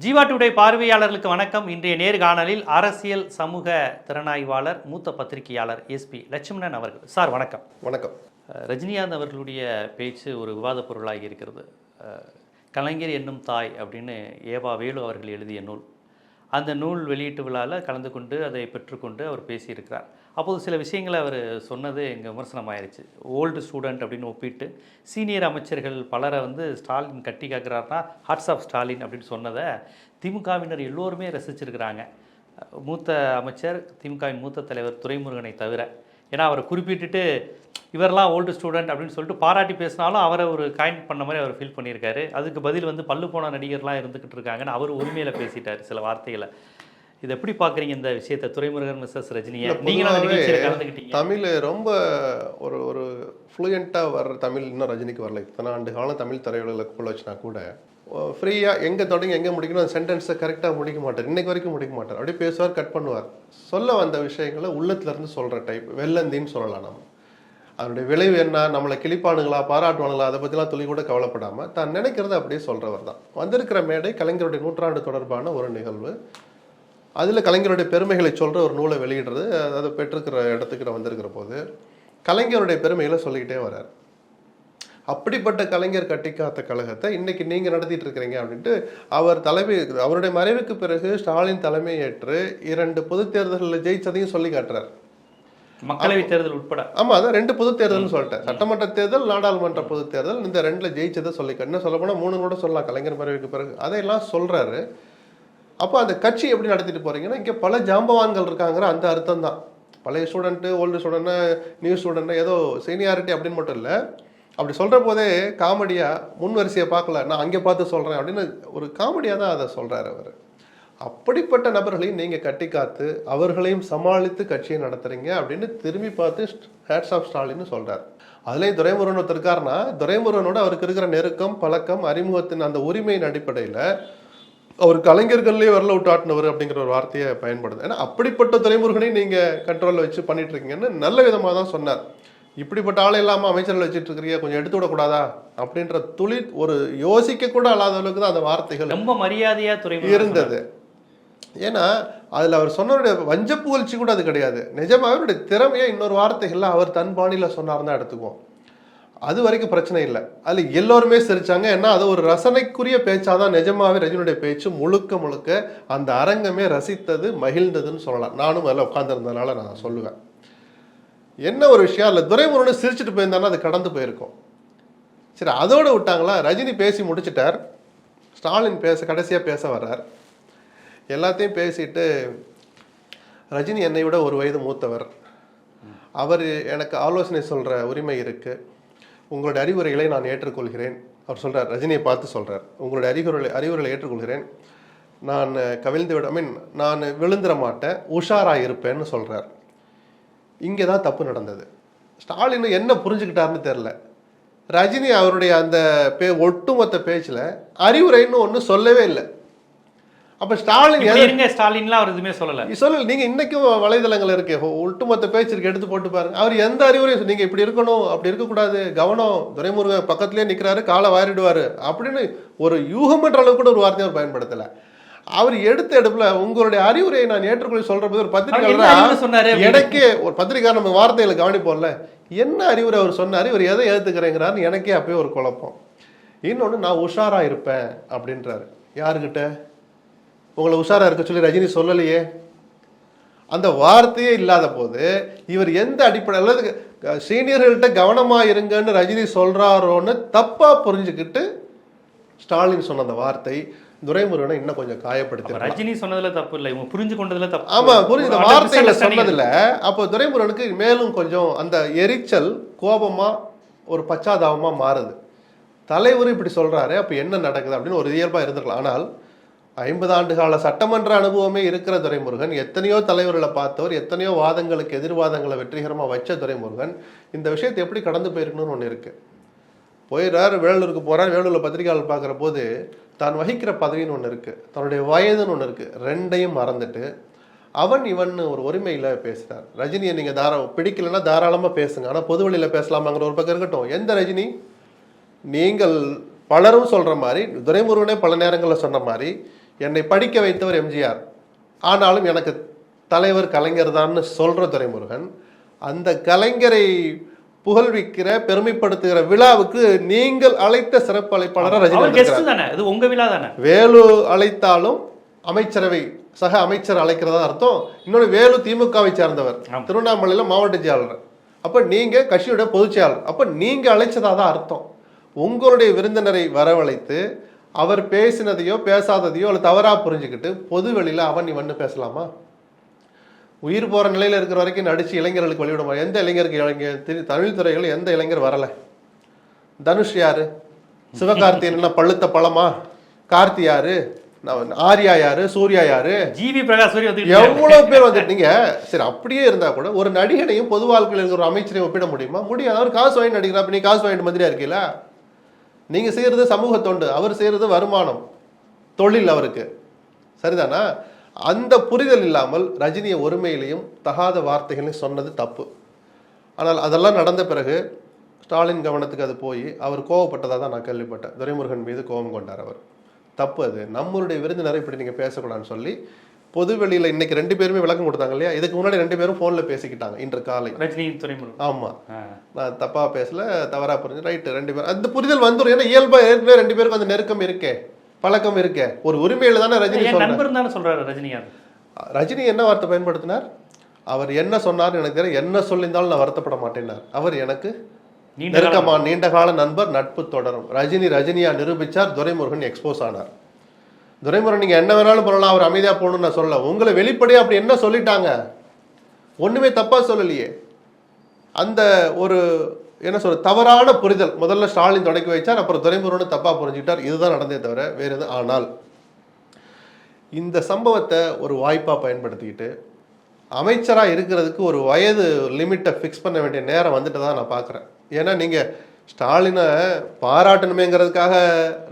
Jeeva today பார்வையாளர்களுக்கு வணக்கம். இன்றைய நேர்காணலில் அரசியல் சமூக திறனாய்வாளர் மூத்த பத்திரிகையாளர் எஸ்பி லட்சுமணன் அவர்கள். சார் வணக்கம். வணக்கம். ரஜினிகாந்த் அவர்களுடைய பேச்சு ஒரு விவாதப் பொருளாகி இருக்கிறது. கலைஞர் என்னும் தாய் அப்படின்னு ஏவா வேலு அவர்கள் எழுதிய நூல். அந்த நூல் வெளியீட்டு விழாவில் கலந்து கொண்டு அதை பெற்றுக்கொண்டு அவர் பேசியிருக்கிறார். அப்போது சில விஷயங்களை அவர் சொன்னது எங்கள் விமர்சனமாயிருச்சு. ஓல்டு ஸ்டூடெண்ட் அப்படின்னு ஒப்பிட்டு சீனியர் அமைச்சர்கள் பலரை வந்து ஸ்டாலின் கட்டி காக்குறாருனா ஹார்ட்ஸ் ஆஃப் ஸ்டாலின் அப்படின்னு சொன்னதை திமுகவினர் எல்லோருமே ரசிச்சிருக்கிறாங்க. மூத்த அமைச்சர் திமுகவின் மூத்த தலைவர் துரைமுருகனை தவிர. ஏன்னா அவரை குறிப்பிட்டுட்டு இவரெல்லாம் ஓல்டு ஸ்டூடெண்ட் அப்படின்னு சொல்லிட்டு பாராட்டி பேசினாலும் அவரை ஒரு காயின் பண்ண மாதிரி அவர் ஃபீல் பண்ணியிருக்காரு. அதுக்கு பதில் வந்து பல்லு போன நடிகர்லாம் இருந்துக்கிட்டு இருக்காங்கன்னு அவர் உரிமையில் பேசிட்டார் சில வார்த்தைகளை. இது எப்படி பார்க்குறீங்க இந்த விஷயத்தை? துரைமுருகன் மிஸ்ஸஸ் ரஜினியை நீங்களும் தமிழ் ரொம்ப ஒரு ஒரு ஃப்ளூயண்ட்டாக வர்ற தமிழ் இன்னும் ரஜினிக்கு வரல. இத்தனை ஆண்டு காலம் தமிழ் திரையுலகில் வச்சுனா கூட ஃப்ரீயாக எங்கே தொடங்கி எங்கே முடிக்கணும் அந்த சென்டென்ஸை கரெக்டாக முடிக்க மாட்டார். இன்னைக்கு வரைக்கும் முடிக்க மாட்டார். அப்படியே பேசுவார் கட் பண்ணுவார். சொல்ல வந்த விஷயங்களை உள்ளத்துல இருந்து சொல்கிற டைப் வெள்ளந்தின்னு சொல்லலாம் நம்ம. அதனுடைய விளைவு என்ன? நம்மளை கிளிப்பானுங்களா பாராட்டுவானுங்களா அதை பற்றிலாம் துளி கூட கவலைப்படாமல் தான் நினைக்கிறத அப்படியே சொல்கிறவர் தான். வந்திருக்கிற மேடை கலைஞருடைய நூற்றாண்டு தொடர்பான ஒரு நிகழ்வு. அதில் கலைஞருடைய பெருமைகளை சொல்கிற ஒரு நூலை வெளியிடுறது அதை பெற்றிருக்கிற இடத்துக்கு நான் வந்திருக்கிற போது கலைஞருடைய பெருமைகளை சொல்லிக்கிட்டே வரார் அப்படிப்பட்ட கலைஞர் கட்டி காத்த கழகத்தை இன்னைக்கு நீங்க நடத்திட்டு இருக்கிறீங்க அப்படின்ட்டு அவர் தலைமை அவருடைய மறைவுக்கு பிறகு ஸ்டாலின் தலைமை ஏற்று இரண்டு பொது தேர்தல்களில் ஜெயிச்சதையும் சொல்லி காட்டுறார். மக்களவைத் தேர்தல் உட்பட. ஆமா அதான் ரெண்டு பொது தேர்தல்னு சொல்லிட்டேன் சட்டமன்ற தேர்தல் நாடாளுமன்ற பொது தேர்தல் இந்த ரெண்டுல ஜெயிச்சதை சொல்லி என்ன சொல்ல போனா மூணு கூட சொல்லலாம் கலைஞர் மறைவுக்கு பிறகு. அதையெல்லாம் சொல்றாரு. அப்போ அந்த கட்சி எப்படி நடத்திட்டு போறீங்கன்னா இங்கே பல ஜாம்பவான்கள் இருக்காங்கிற அந்த அர்த்தம் தான் பழைய student old student new student ஏதோ சீனியாரிட்டி அப்படின்னு மட்டும் இல்லை. அப்படி சொல்கிற போதே காமெடியாக முன் வரிசையை பார்க்கல நான் அங்கே பார்த்து சொல்கிறேன் அப்படின்னு ஒரு காமெடியாக தான் அதை சொல்கிறார் அவர். அப்படிப்பட்ட நபர்களையும் நீங்கள் கட்டி காத்து அவர்களையும் சமாளித்து கட்சியை நடத்துறீங்க அப்படின்னு திரும்பி பார்த்து ஹேட்ஸ் ஆஃப் ஸ்டாலின்னு சொல்கிறார் அதுலேயும் துரைமுருகன் ஒருத்தர் இருக்காருன்னா துரைமுருகனோட அவருக்கு இருக்கிற நெருக்கம் பழக்கம் அறிமுகத்தின் அந்த உரிமையின் அடிப்படையில் அவர் கலைஞர்கள்லேயே வரல விட்டு ஆட்டினவர் அப்படிங்கிற ஒரு வார்த்தையை பயன்படுது. ஏன்னா அப்படிப்பட்ட துரைமுருகனை நீங்க கண்ட்ரோலில் வச்சு பண்ணிட்டு இருக்கீங்கன்னு நல்ல விதமாக தான் சொன்னார். இப்படிப்பட்ட ஆளை இல்லாமல் அமைச்சர்கள் வச்சுட்டு இருக்கிறீங்க கொஞ்சம் எடுத்து விடக்கூடாதா? அப்படின்ற துளி ஒரு யோசிக்க கூட அல்லாத அளவுக்கு தான் அந்த வார்த்தைகள் ரொம்ப மரியாதையா துறைமுருகன் இருந்தது. ஏன்னா அதில் அவர் சொன்னவருடைய வஞ்ச புகழ்ச்சி கூட அது கிடையாது. நிஜமாக அவருடைய திறமையை இன்னொரு வார்த்தைகள்ல அவர் தன் பாணியில் சொன்னார் தான் எடுத்துக்குவோம். அது வரைக்கும் பிரச்சனை இல்லை. அதில் எல்லோருமே சிரிச்சாங்க. ஏன்னா அது ஒரு ரசனைக்குரிய பேச்சாதான் நிஜமாவே ரஜினியுடைய பேச்சு முழுக்க முழுக்க அந்த அரங்கமே ரசித்தது மகிழ்ந்ததுன்னு சொல்லலாம். நானும் அதில் உட்காந்துருந்ததுனால நான் சொல்லுவேன். என்ன ஒரு விஷயம்? அதில் துரைமுருகன் சிரிச்சிட்டு போயிருந்தானே அது கடந்து போயிருக்கும். சரி அதோடு விட்டாங்களா? ரஜினி பேசி முடிச்சிட்டார். ஸ்டாலின் பேச கடைசியாக பேச வர்றார். எல்லாத்தையும் பேசிட்டு ரஜினி என்னை விட ஒரு வயது மூத்தவர். அவர் எனக்கு ஆலோசனை சொல்கிற உரிமை இருக்குது உங்களுடைய அறிவுரைகளை நான் ஏற்றுக்கொள்கிறேன். அவர் சொல்கிறார் ரஜினியை பார்த்து சொல்கிறார் உங்களுடைய அறிவுரை அறிவுரைகளை ஏற்றுக்கொள்கிறேன். நான் கவிழ்ந்து விட மீன் நான் விழுந்துட மாட்டேன் உஷாராக இருப்பேன்னு சொல்கிறார் இங்கே தான் தப்பு நடந்தது. ஸ்டாலின் என்ன புரிஞ்சுக்கிட்டாருன்னு தெரில ரஜினி அவருடைய அந்த பே ஒட்டுமொத்த பேச்சில் அறிவுரைன்னு ஒன்றும் சொல்லவே இல்லை. அப்போ ஸ்டாலின் இருங்க ஸ்டாலின்லாம் அவர் எதுவுமே சொல்லல. சொல்லல நீங்க இன்னைக்கும் வலைதளங்கள் இருக்கு ஒட்டுமொத்த பேச்சு இருக்கு எடுத்து போட்டு பாருங்க அவர் எந்த அறிவுரையும் சொ- நீங்க இப்படி இருக்கணும் அப்படி இருக்கக்கூடாது கவனம் துரைமுருகன் பக்கத்துலயே நிக்கிறாரு காலை வாரிடுவாரு அப்படின்னு ஒரு யூகம் பண்ற அளவுக்கு கூட ஒரு வார்த்தையை அவர் பயன்படுத்தல. அவர் எடுத்த எடுப்புல உங்களுடைய அறிவுரையை நான் ஏற்றுக்கொள்ள சொல்ற போது ஒரு அவர் என்ன அறிவுரை சொன்னாரு பத்திரிகை அப்படின்னு? எனக்கே ஒரு பத்திரிகை நம்ம வார்த்தைகளை கவனிப்போம்ல. என்ன அறிவுரை அவர் சொன்னாரு இவர் எதை ஏத்துக்கிறேங்கிறாருன்னு எனக்கே அப்பயே ஒரு குழப்பம். இன்னொன்னு நான் உஷாரா இருப்பேன் அப்படின்றாரு. யாருக்கிட்ட உங்களை உஷாரா இருக்க சொல்லி ரஜினி சொல்லலையே. அந்த வார்த்தையே இல்லாத போது இவர் எந்த அடிப்படை அல்லது க- சீனியர்கள்ட்ட கவனமா இருங்கன்னு ரஜினி சொல்றாரோன்னு தப்பா புரிஞ்சுக்கிட்டு ஸ்டாலின் சொன்ன அந்த வார்த்தை துரைமுருகனை இன்னும் கொஞ்சம் காயப்படுத்தி ரஜினி சொன்னதுல தப்பு இல்லை இவங்க புரிஞ்சு கொண்டதுல தப்பு. ஆமா புரியுது ஒரு வார்த்தைகளை misunderstanding சொன்னதுல அப்போ துரைமுருகனுக்கு மேலும் கொஞ்சம் அந்த எரிச்சல் கோபமா ஒரு பச்சாதாபமா மாறுது. தலைவர் இப்படி சொல்றாரு அப்ப என்ன நடக்குது அப்படின்னு ஒரு இயல்பா இருந்திருக்கலாம். ஆனால் ஐம்பது ஆண்டு கால சட்டமன்ற அனுபவமே இருக்கிற துரைமுருகன் எத்தனையோ தலைவர்களை பார்த்தவர் எத்தனையோ வாதங்களுக்கு எதிர்வாதங்களை வெற்றிகரமாக வச்ச துரைமுருகன். இந்த விஷயத்தை எப்படி கடந்து போயிருக்கணும்னு ஒன்று இருக்குது போயிடுறாரு வேலூருக்கு போகிறார் வேலூரில் பத்திரிகையாளர் பார்க்குற போது தான் வகிக்கிற பதவின்னு ஒன்று இருக்குது தன்னுடைய வயதுன்னு ஒன்று இருக்குது ரெண்டையும் மறந்துட்டு அவன் இவன் ஒரு உரிமையில் பேசுகிறார் ரஜினியை நீங்கள் தாரா பிடிக்கலன்னா தாராளமாக பேசுங்க. ஆனால் பொது பேசலாமாங்கிற ஒரு பக்கம் இருக்கட்டும். எந்த ரஜினி? நீங்கள் பலரும் சொல்கிற மாதிரி துரைமுருகனே பல நேரங்களில் சொன்ன மாதிரி என்னை படிக்க வைத்தவர் எம்ஜிஆர். ஆனாலும் எனக்கு தலைவர் கலைஞர் தான்னு சொல்ற துரைமுருகன் அந்த கலைஞரை புகழ்விக்கிற பெருமைப்படுத்துகிற விழாவுக்கு நீங்கள் அழைத்த சிறப்பு அழைப்பாளராக ரஜினி உங்க விழா தானே? வேலு அழைத்தாலும் அமைச்சரவை சக அமைச்சர் அழைக்கிறதா அர்த்தம். இன்னொன்று வேலு திமுகவை சார்ந்தவர். திருவண்ணாமலையில மாவட்ட செயலாளர். அப்ப நீங்க கட்சியோட பொதுச் செயலாளர். அப்ப நீங்க அழைச்சதா தான் அர்த்தம். உங்களுடைய விருந்தினரை வரவழைத்து அவர் பேசினதையோ பேசாததையோ அல்லது தவறா புரிஞ்சுக்கிட்டு பொது வெளியில அவன் இவன்னு பேசலாமா? உயிர் போற நிலையில இருக்கிற வரைக்கும் நடிச்சு இளைஞர்களுக்கு முடியும் எந்த இளைஞருக்கு இளைஞர் திரு- தமிழ் துறைகள் எந்த இளைஞர் வரல? தனுஷ் யாரு? சிவகார்த்தியன் என்ன பழுத்த பழமா? கார்த்தி யாரு? ஆர்யா யாரு? சூர்யா யாரு? ஜிவி பிரகாஷ் எவ்வளவு பேர் வந்துட்டீங்க சரி அப்படியே இருந்தா கூட ஒரு நடிகனையும் பொது வாழ்க்கையில் இருக்கிற ஒரு அமைச்சரையும் ஒப்பிட முடியுமா? முடியாது. அவர் காசு வாங்கி நடிக்கிறா அப்ப நீ காசு வாங்கிட்டு மந்திரியா இருக்கீங்களா நீங்க செய்யறது சமூக தொண்டு அவர் செய்யறது வருமானம் தொழில் அவருக்கு. சரிதானா? அந்த புரிதல் இல்லாமல் ரஜினியை ஒருமையிலையும் தகாத வார்த்தைகளையும் சொன்னது தப்பு. ஆனால் அதெல்லாம் நடந்த பிறகு ஸ்டாலின் கவனத்துக்கு அது போய் அவர் கோவப்பட்டதாக தான் நான் கேள்விப்பட்டேன். துரைமுருகன் மீது கோபம் கொண்டார் அவர். தப்பு அது. நம்மளுடைய விருந்தினரை இப்படி நீங்கள் பேசக்கூடாதுன்னு சொல்லி பொது வெளியில இன்னைக்கு ரெண்டு பேருமே விளக்கம் கொடுத்தாங்க இல்லையா? இதுக்கு முன்னாடி ரெண்டு பேரும் ஃபோனில் பேசிக்கிட்டாங்க இன்று காலை. ரஜினி துறைமுருகன் ஆமாம். நான் தப்பாக பேசல தவறாக புரிஞ்சு ரைட்டு ரெண்டு பேரும். அந்த புரிதல் வந்துடும் ஏன்னா இயல்பாக ஏற்கனவே ரெண்டு பேருக்கும் அந்த நெருக்கம் இருக்கே பழக்கம் இருக்கே. ஒரு உரிமையில தானே ரஜினி நண்பர் தானே சொல்றாரு ரஜினிகாந்த் ரஜினி என்ன வார்த்தை பயன்படுத்தினார்? அவர் என்ன சொன்னார்னு எனக்கு தெரியும் என்ன சொல்லியிருந்தாலும் நான் வருத்தப்பட மாட்டேன்னார். அவர் எனக்கு நெருக்கமா நீண்ட கால நண்பர் நட்பு தொடரும். ரஜினி ரஜினியா நிரூபிச்சார் துரைமுருகன் எக்ஸ்போஸ் ஆனார். துரைமுறை நீங்கள் என்ன வேணாலும் பண்ணலாம் அவர் அமைதியாக போகணும்னு நான் சொல்ல உங்களை வெளிப்படையாக அப்படி என்ன சொல்லிட்டாங்க? ஒன்றுமே தப்பாக சொல்லலையே. அந்த ஒரு என்ன சொல்ற தவறான புரிதல். முதல்ல ஸ்டாலின் தொடக்கி வைச்சார் அப்புறம் துரைமுருகன் தப்பாக புரிஞ்சுக்கிட்டார். இதுதான் நடந்தே தவிர வேறு எதுவும் ஆனால். இந்த சம்பவத்தை ஒரு வாய்ப்பாக பயன்படுத்திக்கிட்டு அமைச்சராக இருக்கிறதுக்கு ஒரு வயது லிமிட்டை ஃபிக்ஸ் பண்ண வேண்டிய நேரம் வந்துட்டு தான் நான் பார்க்குறேன் ஏன்னா நீங்கள் ஸ்டாலினை பாராட்டணுமேங்கிறதுக்காக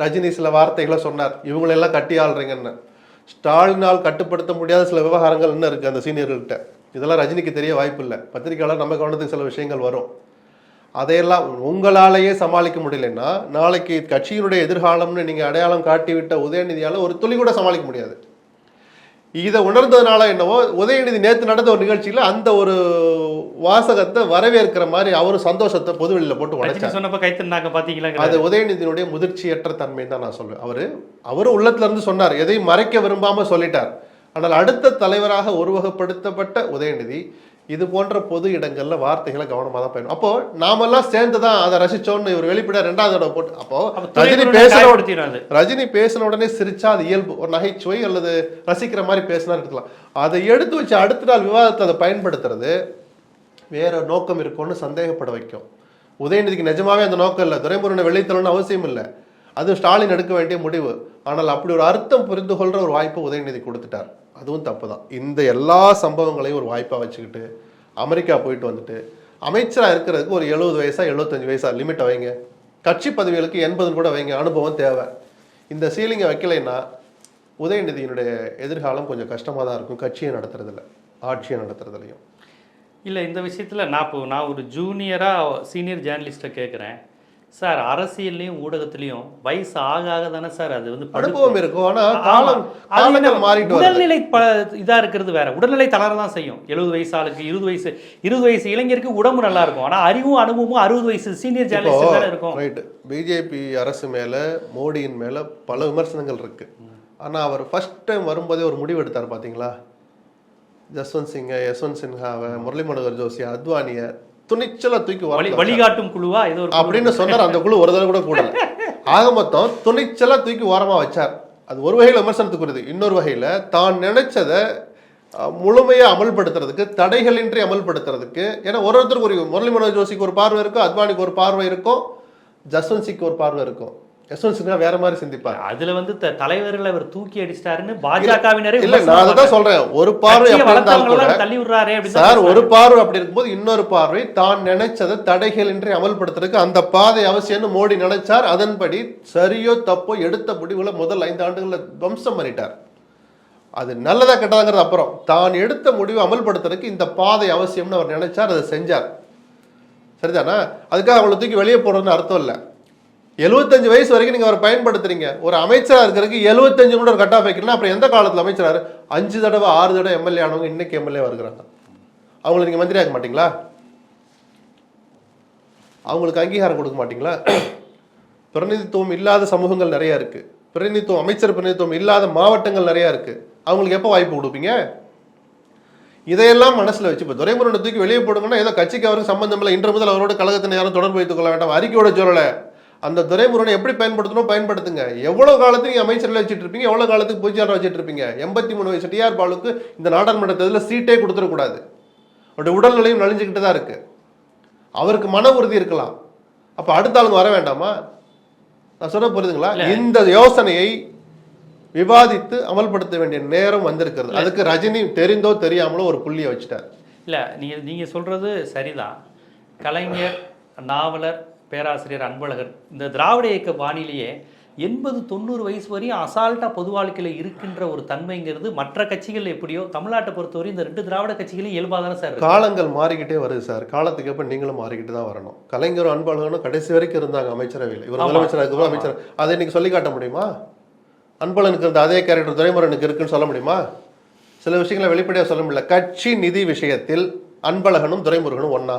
ரஜினி சில வார்த்தைகளை சொன்னார். இவங்களெல்லாம் கட்டி ஆள்றீங்கன்னு. ஸ்டாலினால் கட்டுப்படுத்த முடியாத சில விவகாரங்கள் இன்னும் இருக்குது அந்த சீனியர்கள்ட்ட. இதெல்லாம் ரஜினிக்கு தெரிய வாய்ப்பு இல்லை பத்திரிகையாளர் நம்ம கவனத்துக்கு சில விஷயங்கள் வரும். அதையெல்லாம் உங்களாலேயே சமாளிக்க முடியலன்னா நாளைக்கு கட்சியினுடைய எதிர்காலம்னு நீங்கள் அடையாளம் காட்டிவிட்ட உதயநிதியால் ஒரு துளி கூட சமாளிக்க முடியாது. இதை உணர்ந்ததுனால என்னவோ உதயநிதி நேத்து நடந்த ஒரு நிகழ்ச்சியில அந்த ஒரு வாசகத்தை வரவேற்கிற மாதிரி அவரும் சந்தோஷத்தை பொதுவெளியில போட்டு உடைச்சார். சொன்னப்ப கைத்தன்னாங்க பாத்தீங்களா அது உதயநிதியினுடைய முதிர்ச்சியற்ற தன்மை தான் நான் சொல்லுவேன் அவரு அவரும் உள்ளத்துல இருந்து சொன்னார் எதையும் மறைக்க விரும்பாம சொல்லிட்டார். ஆனால் அடுத்த தலைவராக உருவகப்படுத்தப்பட்ட உதயநிதி இது போன்ற பொது இடங்கள்ல வார்த்தைகளை கவனமா தான் பயணம் அப்போ நாமெல்லாம் சேர்ந்து தான் அதை ரசிச்சோம்னு இவர் வெளிப்படையா ரெண்டாவது தடவை போட்டு அப்போ ரஜினி காயப்படுத்திடாது ரஜினி பேசின உடனே சிரிச்சா அது இயல்பு. ஒரு நகைச்சுவை அல்லது ரசிக்கிற மாதிரி பேசினா இருக்கலாம். அதை எடுத்து வச்சு அடுத்த நாள் விவாதத்தை அதை பயன்படுத்துறது வேற நோக்கம் இருக்கும்னு சந்தேகப்பட வைக்கும். உதயநிதிக்கு நிஜமாவே அந்த நோக்கம் இல்லை. துரைமுருகனை வெளித்தரணும்னு அவசியம் இல்லை. அது ஸ்டாலின் எடுக்க வேண்டிய முடிவு. ஆனால் அப்படி ஒரு அர்த்தம் புரிந்து கொள்கிற ஒரு வாய்ப்பை உதயநிதி கொடுத்துட்டார். அதுவும் தப்பு தான் இந்த எல்லா சம்பவங்களையும் ஒரு வாய்ப்பாக வச்சுக்கிட்டு அமெரிக்கா போயிட்டு வந்துட்டு அமைச்சராக இருக்கிறதுக்கு ஒரு எழுபது வயசா எழுபத்தஞ்சு வயசா லிமிட்டை வைங்க. கட்சி பதவிகளுக்கு எண்பதுன்னு கூட வைங்க. அனுபவம் தேவை. இந்த சீலிங்கை வைக்கலைன்னா உதயநிதியினுடைய எதிர்காலம் கொஞ்சம் கஷ்டமாக தான் இருக்கும். கட்சியை நடத்துறதில்ல ஆட்சியை நடத்துறதுலையும் இல்லை இந்த விஷயத்தில் நான் இப்போ நான் ஒரு ஜூனியராக சீனியர் ஜேர்னலிஸ்ட்டை கேட்குறேன் சார் அரசியல்லையும் ஊடகத்திலையும் வயசு ஆக ஆக தானே சார் அது வந்து. அனுபவம் இருக்கும். ஆனா ஆமா. காலம் காலங்கள் மாறிட்டு உடல்நிலை ப இதா இருக்கிறது வேற. உடல்நிலை தளர தான் செய்யும். எழுபது வயசு ஆளுக்கு இருபது வயசு இருபது வயசு இளைஞருக்கு உடம்பு நல்லா இருக்கும். ஆனா அறிவும் அனுபவமும் அறுபது வயசு சீனியர் ஜேர்னலிஸ்ட் தானே இருக்கும். ரைட் பிஜேபி அரசு மேல மோடியின் மேல பல விமர்சனங்கள் இருக்கு. ஆனா அவர் ஃபர்ஸ்ட் டைம் வரும்போதே ஒரு முடிவு எடுத்தார் பாத்தீங்களா? ஜஸ்வந்த் சிங்கை யஸ்வந்த் சின்ஹாவை முரளி மனோகர் ஜோஷி அத்வானிய துணிச்சலா தூக்கி வழிகாட்டும் குழுவா ஏதோ. அப்படின்னு சொன்னார். அந்த குழு ஒரு தடவை கூட கூடல ஆக மொத்தம் துணிச்சலா தூக்கி ஓரமா வச்சார். அது ஒரு வகையில் விமர்சனத்துக்குரியது இன்னொரு வகையில தான் நினைச்சதை அஹ், முழுமையா அமல்படுத்துறதுக்கு தடைகளின்றி அமல்படுத்துறதுக்கு ஏன்னா ஒரு ஒருத்தருக்கு ஒரு முரளி மனோஜ் ஜோஷிக்கு ஒரு பார்வை இருக்கும் அத்வானிக்கு ஒரு பார்வை இருக்கும் ஜஸ்வந்த் சிங்க்கு ஒரு பார்வை இருக்கும். யஸ்வந்த் சின்ஹா வேற மாதிரி சிந்திப்பார். அதுல வந்து தலைவர்களை அவர் தூக்கி அடிச்சிட்டாருன்னு பாஜகவினரே இல்ல நான் அதை தான் சொல்றேன். ஒரு பார்வை தள்ளி விடுறாரே சார் ஒரு. பார்வை அப்படி இருக்கும்போது இன்னொரு பார்வை தான் நினைச்சதை தடைகளின்றி அமல்படுத்துறதுக்கு அந்த பாதை அவசியம்னு மோடி நினைச்சார். அதன்படி சரியோ தப்போ எடுத்த முடிவுல முதல் ஐந்து ஆண்டுகள்ல துவம்சம் பண்ணிட்டார். அது நல்லதா கெட்டதாங்கிறது அப்புறம். தான் எடுத்த முடிவை அமல்படுத்துறதுக்கு இந்த பாதை அவசியம்னு அவர் நினைச்சார் அதை செஞ்சார். சரிதானா? அதுக்காக அவங்களை தூக்கி வெளியே போடுறதுன்னு அர்த்தம் இல்லை. எழுபத்தஞ்சு வயசு வரைக்கும் நீங்கள் அவரை பயன்படுத்துறீங்க. ஒரு அமைச்சராக இருக்கிறதுக்கு எழுபத்தஞ்சு கூட ஒரு கட் ஆஃப் வைக்கணும் அப்புறம் எந்த காலத்தில் அமைச்சராக அஞ்சு தடவை ஆறு தடவை எம்எல்ஏ ஆனவங்க இன்னைக்கு எம்எல்ஏ வருகிறாங்க அவங்களை நீங்கள் மந்திரி ஆக்க மாட்டீங்களா? அவங்களுக்கு அங்கீகாரம் கொடுக்க மாட்டீங்களா? பிரதிநிதித்துவம் இல்லாத சமூகங்கள் நிறைய இருக்குது பிரதிநிதித்துவம் அமைச்சர் பிரதிநிதித்துவம் இல்லாத மாவட்டங்கள் நிறையா இருக்குது அவங்களுக்கு எப்போ வாய்ப்பு கொடுப்பீங்க? இதையெல்லாம் மனசில் வச்சு இப்போ துரைமுருகனை தூக்கி வெளியே போடுங்கன்னா ஏதோ கட்சிக்கு அவருக்கு சம்பந்தம் இல்லை. இன்று முதல் அவரோட கழகத்தினை யாரும் தொடர்பு வைத்துக் கொள்ள வேண்டாம். அறிக்கையோட சொல்லலை அந்த துரைமுருகனை எப்படி பயன்படுத்தணும் பயன்படுத்துங்க. எவ்வளவு காலத்துக்கு நீங்க அமைச்சர்ல வச்சுட்டு இருப்பீங்க? எவ்வளவு காலத்துக்கு பொதுச்சாளர் வச்சுட்டு இருப்பீங்க? எண்பத்தி மூணு வயசு டிஆர் பாலுக்கு இந்த நாடாளுமன்ற தேர்தலில் சீட்டே கொடுத்துடக்கூடாது. அவருடைய உடல்நிலையும் நலிஞ்சுக்கிட்டு தான் இருக்கு. அவருக்கு மன உறுதி இருக்கலாம். அப்ப அடுத்த ஆளுங்க வர வேண்டாமா? நான் சொல்ல புரியுதுங்களா? இந்த யோசனையை விவாதித்து அமல்படுத்த வேண்டிய நேரம் வந்திருக்கிறது. அதுக்கு ரஜினி தெரிந்தோ தெரியாமலோ ஒரு புள்ளியை வச்சுட்டார். இல்லை நீங்கள் நீங்கள் சொல்கிறது சரிதான். கலைஞர் நாவலர் பேராசிரியர் அன்பழகன். இந்த திராவிட இயக்க பாணியிலேயே எண்பது தொண்ணூறு வயசு வரையும் அசால்ட்டாக பொது வாழ்க்கையில் இருக்கின்ற ஒரு தன்மைங்கிறது மற்ற கட்சிகள் எப்படியோ தமிழ்நாட்டை பொறுத்தவரை இந்த ரெண்டு திராவிட கட்சிகளையும் இயல்பாக தானே சார். காலங்கள் மாறிக்கிட்டே வருது சார். காலத்துக்கு எப்ப நீங்களும் மாறிக்கிட்டு தான் வரணும். கலைஞரும் அன்பழகனும் கடைசி வரைக்கும் இருந்தாங்க அமைச்சரவையில். இவர். முதலமைச்சராக. அமைச்சர். அதை இன்னைக்கு சொல்லி காட்ட முடியுமா? அன்பழகனுக்கு இருந்த அதே கேரக்டர் துரைமுருகனுக்கு இருக்குன்னு சொல்ல முடியுமா? சில விஷயங்களை வெளிப்படையாக சொல்ல முடியல. கட்சி நிதி விஷயத்தில் அன்பழகனும் துரைமுருகனும் ஒண்ணா.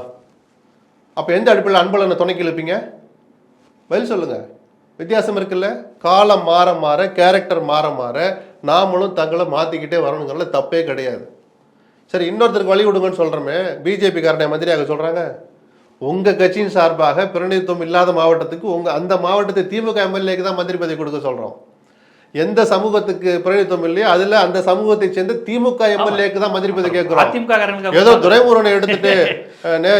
அப்போ எந்த அடிப்படையில் அன்பழகனை துணைக்கு இழுப்பீங்க? பதில் சொல்லுங்க. வித்தியாசம் இருக்குல்ல? காலம் மாற மாற கேரக்டர் மாற மாற நாமளும் தங்களை மாற்றிக்கிட்டே வரணுங்கிறதுல தப்பே கிடையாது. சரி இன்னொருத்தருக்கு வழி விடுங்கன்னு சொல்கிறோமே பிஜேபி காரனை மந்திரியாக சொல்கிறாங்க உங்கள் கட்சியின் சார்பாக பிரதிநிதித்துவம் இல்லாத மாவட்டத்துக்கு உங்கள் அந்த மாவட்டத்தை திமுக எம்எல்ஏக்கு தான் மந்திரி பதவி கொடுக்க சொல்கிறோம் எந்த சமூகத்துக்கு பிரதிநிதித்துவம் இல்லையோ அதுல அந்த சமூகத்தை சேர்ந்த திமுக எம்எல்ஏக்கு தான் பதவி கேட்கிறோம். அதிமுக ஏதோ துரைமுருகனை எடுத்துட்டு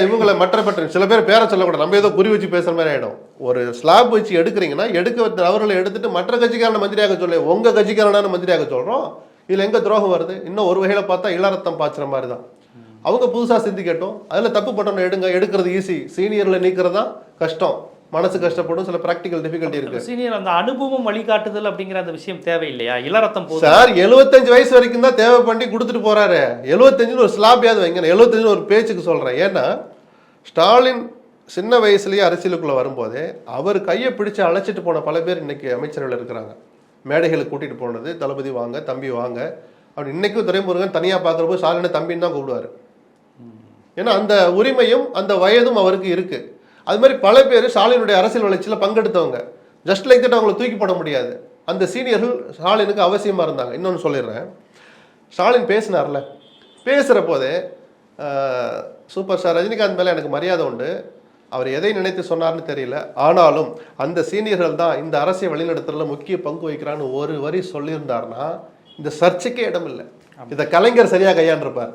இவங்களை மற்ற பற்ற சில பேர் பேரை சொல்லக்கூடாது. நம்ம ஏதோ குறி வச்சு பேசுற மாதிரி ஆயிடும். ஒரு ஸ்லாப் வச்சு எடுக்கிறீங்கன்னா எடுக்க அவர்களை எடுத்துட்டு மற்ற கட்சிக்காரன மந்திரியாக சொல்ல உங்க கட்சிக்காரனான மந்திரியாக சொல்றோம். இதுல எங்க துரோகம் வருது? இன்னும் ஒரு வகையில பார்த்தா இளரத்தம் பாய்ச்சுற மாதிரி தான். அவங்க புதுசா சிந்திக்கட்டும். அதுல தப்பு பட்டவனை எடுங்க எடுக்கிறது ஈஸி சீனியர்ல நீக்கிறது தான் கஷ்டம். மனசு கஷ்டப்படும் சில பிராக்டிக்கல் டிஃபிகல்ட்டி இருக்கு. சீனியர் அந்த அனுபவம் வழிகாட்டுதல் அப்படிங்கிற அந்த விஷயம் தேவையில்லையா? இளரத்தம் சார் 75 வயசு வரைக்கும் தான் தேவை பண்ணி கொடுத்துட்டு போறாரு. 75 ஒரு ஸ்லாபியாவது வைங்க 75 ஒரு பேச்சுக்கு சொல்றேன். ஏன்னா ஸ்டாலின் சின்ன வயசுலயே அரசியலுக்குள்ள வரும்போதே அவர் கையை பிடிச்சு அழைச்சிட்டு போன பல பேர் இன்னைக்கு அமைச்சரவையில் இருக்கிறாங்க. மேடைகளுக்கு கூட்டிட்டு போனது தளபதி வாங்க தம்பி வாங்க. அப்படி இன்னைக்கும் துரைமுருகன் தனியா பார்க்குறப்போ ஸ்டாலினை தம்பின்னு தான் கூப்பிடுவாரு. ஏன்னா அந்த உரிமையும் அந்த வயதும் அவருக்கு இருக்கு. அது மாதிரி பல பேர் ஸ்டாலினுடைய அரசியல் வளர்ச்சியில் பங்கெடுத்தவங்க. ஜஸ்ட் லைக் தட் அவங்களை தூக்கி போட முடியாது. அந்த சீனியர்கள் ஸ்டாலினுக்கு அவசியமா இருந்தாங்க. இன்னொன்று சொல்லிடுறேன். ஸ்டாலின் பேசினார்ல. பேசுகிற போதே சூப்பர் ஸ்டார் ரஜினிகாந்த் மேலே எனக்கு மரியாதை உண்டு. அவர் எதை நினைத்து சொன்னார்னு தெரியல. ஆனாலும் அந்த சீனியர்கள் தான் இந்த அரசியல் வழிநடத்துறதுல முக்கிய பங்கு வகிக்கிறான்னு ஒரு வரி சொல்லியிருந்தாருன்னா இந்த சர்ச்சைக்கே இடம் இல்லை இதை கலைஞர் சரியா கையாண்டிருப்பார்.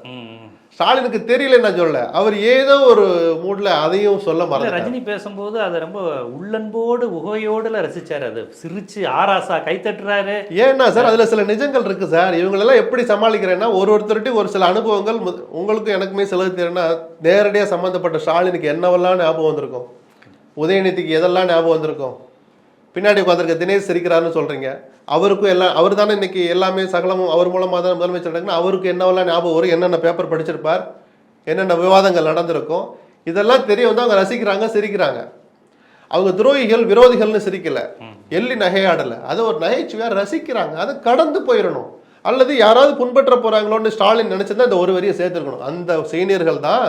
ஸ்டாலினுக்கு தெரியல நான் சொல்ல அவர் ஏதோ ஒரு மூட்ல அதையும் சொல்ல மறந்துட்டார். ரஜினி பேசும்போது அதை ரொம்ப உள்ளன்போடு உகையோடுல ரசிச்சாரு அது. சிரிச்சு ஆராசா கை தட்டுறாரு. ஏன்னா சார் அதுல சில நிஜங்கள் இருக்கு சார். இவங்களெல்லாம் எப்படி சமாளிக்கிறேன்னா ஒரு ஒருத்தருட்டையும் ஒரு சில அனுபவங்கள் உங்களுக்கும் எனக்குமே சிலது தெரியும்னா நேரடியா சம்பந்தப்பட்ட ஸ்டாலினுக்கு என்னவெல்லாம் ஞாபகம் வந்திருக்கும்? உதயநிதிக்கு எதெல்லாம் ஞாபகம் வந்திருக்கும்? பின்னாடி உட்காந்துருக்க தினேஷ் சிரிக்கிறாருன்னு சொல்றீங்க. அவருக்கும் எல்லாம் அவர் தானே இன்னைக்கு எல்லாமே சகலமும் அவர் மூலமாக தான் முதலமைச்சர் நடக்குன்னா அவருக்கு என்னவெல்லாம் ஞாபகம் வரும் என்னென்ன பேப்பர் படிச்சிருப்பார் என்னென்ன விவாதங்கள் நடந்திருக்கும் இதெல்லாம் தெரிய வந்து அவங்க ரசிக்கிறாங்க சிரிக்கிறாங்க. அவங்க துரோகிகள் விரோதிகள்னு சிரிக்கல. எள்ளி நகையாடலை. அதை ஒரு நகைச்சுவையாக ரசிக்கிறாங்க. அதை கடந்து போயிடணும். அல்லது யாராவது புண்பற்ற போகிறாங்களோன்னு ஸ்டாலின் நினைச்சிருந்தா இந்த ஒரு வரியை சேர்த்துருக்கணும். அந்த சீனியர்கள் தான்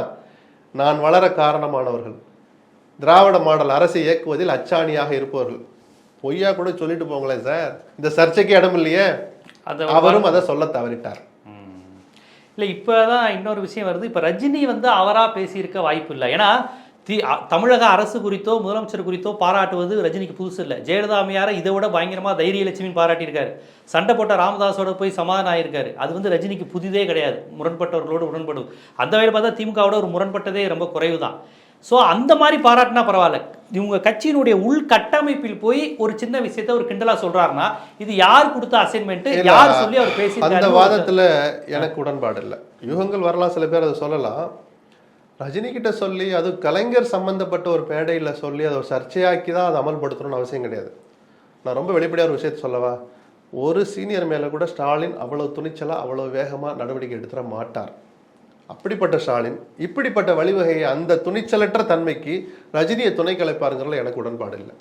நான் வளர காரணமானவர்கள். திராவிட மாடல் அரசை இயக்குவதில் அச்சாணியாக இருப்பவர்கள். பொய்யா கூட சொல்லிட்டு போங்களேன் சார். இந்த சர்ச்சைக்கு இடம் இல்லையே. அவரும் அதை சொல்ல தவறிட்டார். இல்லை இப்போ தான் இன்னொரு விஷயம் வருது. இப்போ ரஜினி வந்து அவராக பேசியிருக்க வாய்ப்பு இல்லை. ஏன்னா தி தமிழக அரசு குறித்தோ முதலமைச்சர் குறித்தோ பாராட்டுவது ரஜினிக்கு புதுசு இல்லை. ஜெயலலிதா அம்மையாரை இதை விட பயங்கரமாக தைரியலட்சுமின்னு பாராட்டியிருக்காரு. சண்டை போட்ட ராமதாஸோட போய் சமாதானம் ஆயிருக்காரு அது வந்து ரஜினிக்கு புதிதே கிடையாது. முரண்பட்டவர்களோடு உடன்படும். அந்த வகையில் பார்த்தா திமுகவோட ஒரு முரண்பட்டதே ரொம்ப குறைவு தான் ஸோ அந்த மாதிரி பாராட்டினா பரவாயில்ல. இவங்க கட்சியினுடைய உள்கட்டமைப்பில் போய் ஒரு சின்ன விஷயத்த ஒரு கிண்டலா சொல்றாருன்னா இது யார் கொடுத்த அசைன்மெண்ட் யார் சொல்லி அவர் அந்த பேசி வாதத்துல எனக்கு உடன்பாடு இல்லை. யூகங்கள் வரலாம் சில பேர் அதை சொல்லலாம். ரஜினி கிட்ட சொல்லி அது கலைஞர் சம்பந்தப்பட்ட ஒரு மேடையில சொல்லி அதை ஒரு சர்ச்சையாக்கி தான் அதை அமல்படுத்தணும்னு அவசியம் கிடையாது. நான் ரொம்ப வெளிப்படையா ஒரு விஷயத்த சொல்லவா? ஒரு சீனியர் மேல கூட ஸ்டாலின் அவ்வளவு துணிச்சலா அவ்வளவு வேகமா நடவடிக்கை எடுத்துட மாட்டார். அப்படிப்பட்ட ஸ்டாலின் இப்படிப்பட்ட வழிவகையை அந்த துணிச்சலற்ற தன்மைக்கு ரஜினியை துணை கலைப்பாருங்கிறதுல எனக்கு உடன்பாடு இல்லை.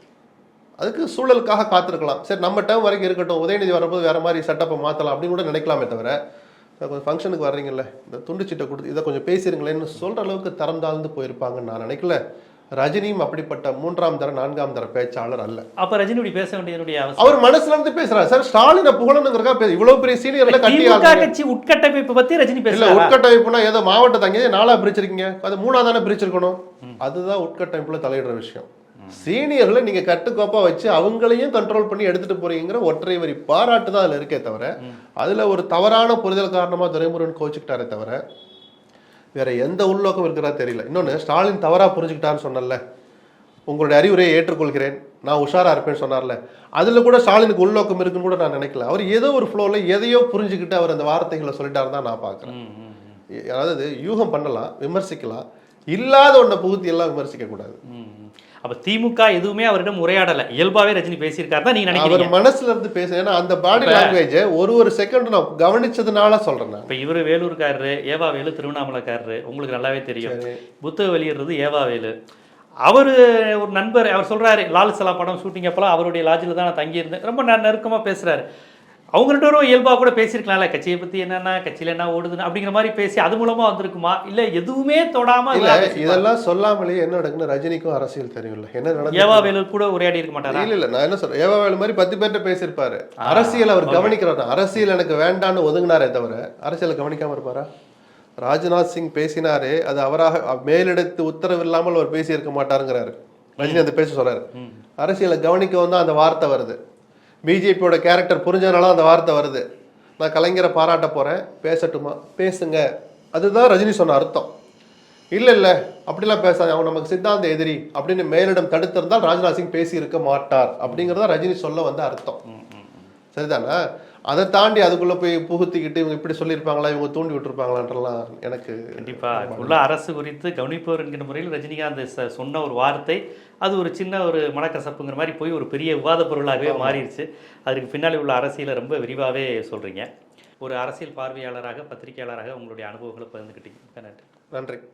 அதுக்கு சூழலுக்காக காத்திருக்கலாம். சரி நம்ம டைம் வரைக்கும் இருக்கட்டும் உதயநிதி வரும்போது வேற மாதிரி செட்டப்பை மாற்றலாம் அப்படின்னு கூட நினைக்கலாமே தவிர கொஞ்சம் ஃபங்க்ஷனுக்கு வர்றீங்கல்ல இந்த துண்டு சீட்டை கொடுத்து இதை கொஞ்சம் பேசிடுங்களேன்னு சொல்கிற அளவுக்கு தரம் தாழ்ந்து போயிருப்பாங்கன்னு நான் நினைக்கல. ரஜினியும் அப்படிப்பட்ட மூன்றாம் தர நான்காம் தர பேச்சாளர் அல்ல. அப்ப ரஜினி பேச வேண்டியதனுடைய அவசியம். அவர் மனசுல இருந்து பேசுறாரு. சார் ஸ்டாலினை புகழணுங்கிறக்கா பே- இவ்வளவு பெரிய சீனியர்ல. கட்சி உட்கட்டமைப்பு பத்தி ரஜினி பேசல உட்கட்டமைப்புனா ஏதோ மாவட்ட தங்க நாலா பிரிச்சிருக்கீங்க. அது மூணா தானே பிரிச்சிருக்கணும். அதுதான் உட்கட்டமைப்புல தலையிடுற விஷயம். சீனியர்களை நீங்க கட்டுக்கோப்பா வச்சு அவங்களையும் கண்ட்ரோல் பண்ணி எடுத்துட்டு போறீங்கிற ஒற்றை வரி பாராட்டு தான் அதுல இருக்கே தவிர அதுல ஒரு தவறான புரிதல் காரணமா துரைமுருகன் கோச்சுக்கிட்டாரே தவிர வேற எந்த உள்நோக்கம் இருக்கிறதா தெரியல. இன்னொன்னு ஸ்டாலின் தவறா புரிஞ்சுக்கிட்டான்னு சொன்னல உங்களுடைய அறிவுரையை ஏற்றுக்கொள்கிறேன். நான் உஷாரா இருப்பேன்னு சொன்னார்ல. அதுல கூட ஸ்டாலினுக்கு உள்நோக்கம் இருக்குன்னு கூட நான் நினைக்கல. அவர் ஏதோ ஒரு ஃப்ளோல எதையோ புரிஞ்சுக்கிட்டு அவர் அந்த வார்த்தைகளை சொல்லிட்டாரு தான் நான் பார்க்கறேன். அதாவது யூகம் பண்ணலாம் விமர்சிக்கலாம். இல்லாத ஒன்றை புகுத்தி எல்லாம் விமர்சிக்க கூடாது ம், ம். அப்ப திமுக எதுவுமே அவரிடம் உரையாடல. இயல்பாவே ரஜினி பேசியிருக்காரு தான் நீங்க நினைக்கிறீங்க. மனசுல இருந்து பேச ஏன்னா அந்த பாடி லாங்குவேஜ் ஒரு ஒரு செகண்ட் நான் கவனிச்சதுனால சொல்றேன் இப்ப இவரு வேலூர்காரரு ஏவா வேலு திருவண்ணாமலைக்காரரு உங்களுக்கு நல்லாவே தெரியும். புத்தக வெளியிடுறது ஏவா வேலு. அவரு ஒரு நண்பர் அவர் சொல்றாரு லால் சலா படம் ஷூட்டிங் அப்பலாம் அவருடைய லாட்ஜில் தான் நான் தங்கியிருந்தேன். ரொம்ப ந- நெருக்கமா பேசுறாரு. அவங்க ரெண்டு பேரும் இயல்பா கூட பேசியிருக்கலாம்ல கட்சியை பத்தி என்னன்னா கட்சியில என்ன ஓடுதுன்னு அப்படிங்கிற மாதிரி பேசி அது மூலமா வந்திருக்குமா? இல்ல எதுவுமே தொடாம இல்ல இதெல்லாம் பேசியிருப்பாரா? இதெல்லாம் சொல்லாமலே என்ன நடக்குன்னு ரஜினிக்கும் அரசியல் தெரியும்ல. என்ன நடந்து ஏவா வேலு கூட உரையாடி இருக்க மாட்டாரா? இல்ல இல்ல நான் என்ன சொல்றேன்? ஏவாவேலு மாதிரி பத்து பேர்ட்ட பேசியிருப்பாரு. அரசியல் அவர் கவனிக்கிறார். அரசியல் எனக்கு வேண்டான்னு ஒதுங்கினாரே தவிர அரசியலை கவனிக்காம இருப்பாரா? ராஜ்நாத் சிங் பேசினாரே அது அவராக மேலிடத்து உத்தரவு இல்லாமல் அவர் பேசி இருக்க மாட்டாருங்கிறாரு. ரஜினி அந்த பேச சொல்றாரு. அரசியலை கவனிக்கவும் தான் அந்த வார்த்தை வருது. பிஜேபியோட கேரக்டர் புரிஞ்சதுனால அந்த வார்த்தை வருது. நான் கலைஞரை பாராட்ட போறேன். பேசட்டுமா? பேசுங்க. அதுதான் ரஜினி சொன்ன அர்த்தம். இல்ல இல்ல. அப்படிலாம் பேசாத. அவன் நமக்கு சித்தாந்த எதிரி அப்படின்னு மேலிடம் தடுத்திருந்தால் ராஜ்நாத் சிங் பேசி இருக்க மாட்டார் அப்படிங்கறத ரஜினி சொல்ல வந்த அர்த்தம். சரிதானா? அதை தாண்டி அதுக்குள்ள போய் புகுத்திக்கிட்டு இவங்க இப்படி சொல்லியிருப்பாங்களா இவங்க தூண்டி விட்டுருப்பாங்களான்றலாம் எனக்கு கண்டிப்பா. இப்ப உள்ள அரசு குறித்து கவனிப்பவர் என்கிற முறையில் ரஜினிகாந்த் சொன்ன ஒரு வார்த்தை. அது ஒரு சின்ன ஒரு மனக்கசப்புங்கிற மாதிரி போய் ஒரு பெரிய விவாத பொருளாகவே மாறிடுச்சு. அதுக்கு பின்னாடி உள்ள அரசியலை ரொம்ப விரிவாகவே சொல்றீங்க. ஒரு அரசியல் பார்வையாளராக பத்திரிகையாளராக உங்களுடைய அனுபவங்களை பகிர்ந்துக்கிட்டீங்க. நன்றி.